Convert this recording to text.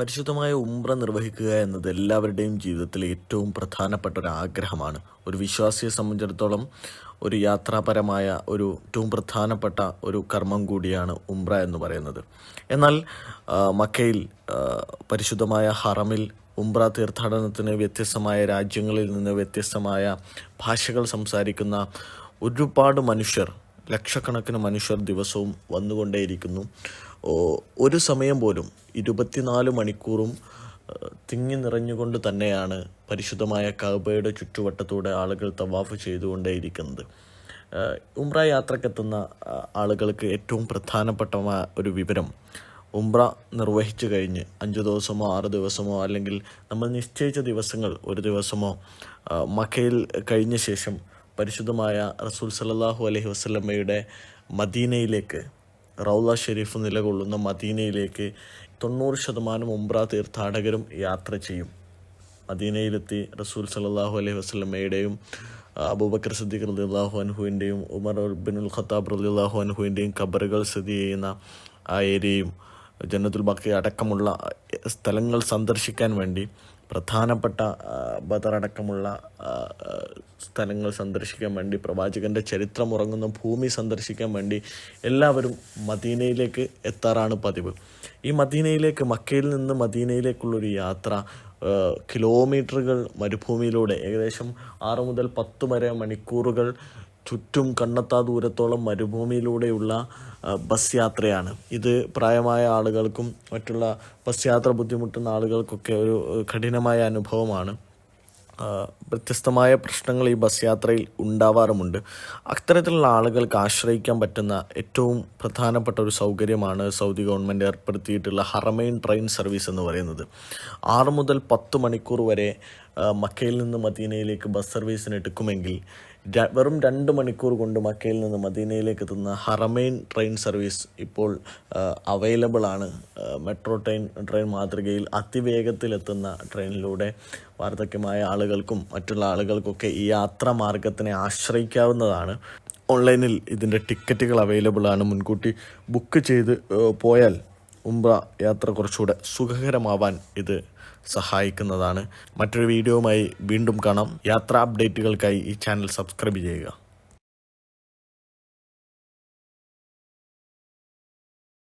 പരിശുദ്ധമായ ഉംറ നിർവഹിക്കുക എന്നത് എല്ലാവരുടെയും ജീവിതത്തിലെ ഏറ്റവും പ്രധാനപ്പെട്ട ഒരു ആഗ്രഹമാണ്. ഒരു വിശ്വാസിയെ സംബന്ധിച്ചിടത്തോളം ഒരു യാത്രാപരമായ ഒരു ഏറ്റവും പ്രധാനപ്പെട്ട ഒരു കർമ്മം കൂടിയാണ് ഉംറ എന്ന് പറയുന്നത്. എന്നാൽ മക്കയിൽ പരിശുദ്ധമായ ഹറമിൽ ഉംറ തീർത്ഥാടനത്തിന് വ്യത്യസ്തമായ രാജ്യങ്ങളിൽ നിന്ന് വ്യത്യസ്തമായ ഭാഷകൾ സംസാരിക്കുന്ന ഒരുപാട് മനുഷ്യർ ലക്ഷക്കണക്കിന് മനുഷ്യർ ദിവസവും വന്നുകൊണ്ടേയിരിക്കുന്നു. ഒരു സമയം പോലും ഇരുപത്തിനാല് മണിക്കൂറും തിങ്ങി നിറഞ്ഞുകൊണ്ട് തന്നെയാണ് പരിശുദ്ധമായ കബയുടെ ചുറ്റുവട്ടത്തൂടെ ആളുകൾ തവാഫ് ചെയ്തുകൊണ്ടേയിരിക്കുന്നത്. ഉംറ യാത്രക്കെത്തുന്ന ആളുകൾക്ക് ഏറ്റവും പ്രധാനപ്പെട്ട ഒരു വിവരം ഉംറ നിർവഹിച്ചു കഴിഞ്ഞ് അഞ്ച് ദിവസമോ ആറ് ദിവസമോ അല്ലെങ്കിൽ നമ്മൾ നിശ്ചയിച്ച ദിവസങ്ങൾ ഒരു ദിവസമോ മക്കയിൽ കഴിഞ്ഞ ശേഷം പരിശുദ്ധമായ റസൂൽ സല്ലല്ലാഹു അലഹി വസ്ലമ്മയുടെ മദീനയിലേക്ക് റൗല ഷെരീഫ് നിലകൊള്ളുന്ന മദീനയിലേക്ക് തൊണ്ണൂറ് ശതമാനം ഉംറ തീർത്ഥാടകരും യാത്ര ചെയ്യും. മദീനയിലെത്തി റസൂൽ സല്ലല്ലാഹു അലൈഹി വസല്ലമയുടെയും അബൂബക്കർ സിദ്ദീഖ് റളിയല്ലാഹു അൻഹുവിന്റെയും ഉമർ ബിനുൽ ഖത്താബ് റളിയല്ലാഹു അൻഹുവിന്റെയും ഖബറുകൾ സ്ഥിതി ചെയ്യുന്ന ആ ഏരിയയും ജന്നത്തുൽ ബക്കി അടക്കമുള്ള സ്ഥലങ്ങൾ സന്ദർശിക്കാൻ വേണ്ടി പ്രധാനപ്പെട്ട ബദറടക്കമുള്ള സ്ഥലങ്ങൾ സന്ദർശിക്കാൻ വേണ്ടി പ്രവാചകന്റെ ചരിത്രം ഉറങ്ങുന്ന ഭൂമി സന്ദർശിക്കാൻ വേണ്ടി എല്ലാവരും മദീനയിലേക്ക് എത്താറാണ് പതിവ്. ഈ മദീനയിലേക്ക് മക്കയിൽ നിന്ന് മദീനയിലേക്കുള്ളൊരു യാത്ര കിലോമീറ്ററുകൾ മരുഭൂമിയിലൂടെ ഏകദേശം ആറ് മുതൽ പത്ത് വരെ മണിക്കൂറുകൾ ചുറ്റും കണ്ണെത്താ ദൂരത്തോളം മരുഭൂമിയിലൂടെയുള്ള ബസ് യാത്രയാണ്. ഇത് പ്രായമായ ആളുകൾക്കും മറ്റുള്ള ബസ് യാത്ര ബുദ്ധിമുട്ടുന്ന ആളുകൾക്കൊക്കെ ഒരു കഠിനമായ അനുഭവമാണ്. വ്യത്യസ്തമായ പ്രശ്നങ്ങൾ ഈ ബസ് യാത്രയിൽ ഉണ്ടാവാറുമുണ്ട്. അത്തരത്തിലുള്ള ആളുകൾക്ക് ആശ്രയിക്കാൻ പറ്റുന്ന ഏറ്റവും പ്രധാനപ്പെട്ട ഒരു സൗകര്യമാണ് സൗദി ഗവൺമെന്റ് ഏർപ്പെടുത്തിയിട്ടുള്ള ഹറമൈൻ ട്രെയിൻ സർവീസ് എന്ന് പറയുന്നത്. ആറ് മുതൽ പത്ത് മണിക്കൂർ വരെ മക്കയിൽ നിന്ന് മദീനയിലേക്ക് ബസ് സർവീസിന് എടുക്കുമെങ്കിൽ വെറും രണ്ട് മണിക്കൂർ കൊണ്ട് മക്കയിൽ നിന്ന് മദീനയിലേക്ക് എത്തുന്ന ഹറമൈൻ ട്രെയിൻ സർവീസ് ഇപ്പോൾ അവൈലബിൾ ആണ്. മെട്രോ ട്രെയിൻ ട്രെയിൻ മാതൃകയിൽ അതിവേഗത്തിലെത്തുന്ന ട്രെയിനിലൂടെ വാർദ്ധക്യമായ ആളുകൾക്കും മറ്റുള്ള ആളുകൾക്കൊക്കെ ഈ യാത്രാ മാർഗത്തിനെ ആശ്രയിക്കാവുന്നതാണ്. ഓൺലൈനിൽ ഇതിന്റെ ടിക്കറ്റുകൾ അവൈലബിൾ ആണ്. മുൻകൂട്ടി ബുക്ക് ചെയ്ത് പോയാൽ ഉംറ യാത്ര കുറച്ചുകൂടെ സുഖകരമാവാൻ ഇത് സഹായിക്കുന്നതാണ്. മറ്റൊരു വീഡിയോയുമായി വീണ്ടും കാണാം. യാത്രാ അപ്ഡേറ്റുകൾക്കായി ഈ ചാനൽ സബ്സ്ക്രൈബ് ചെയ്യുക.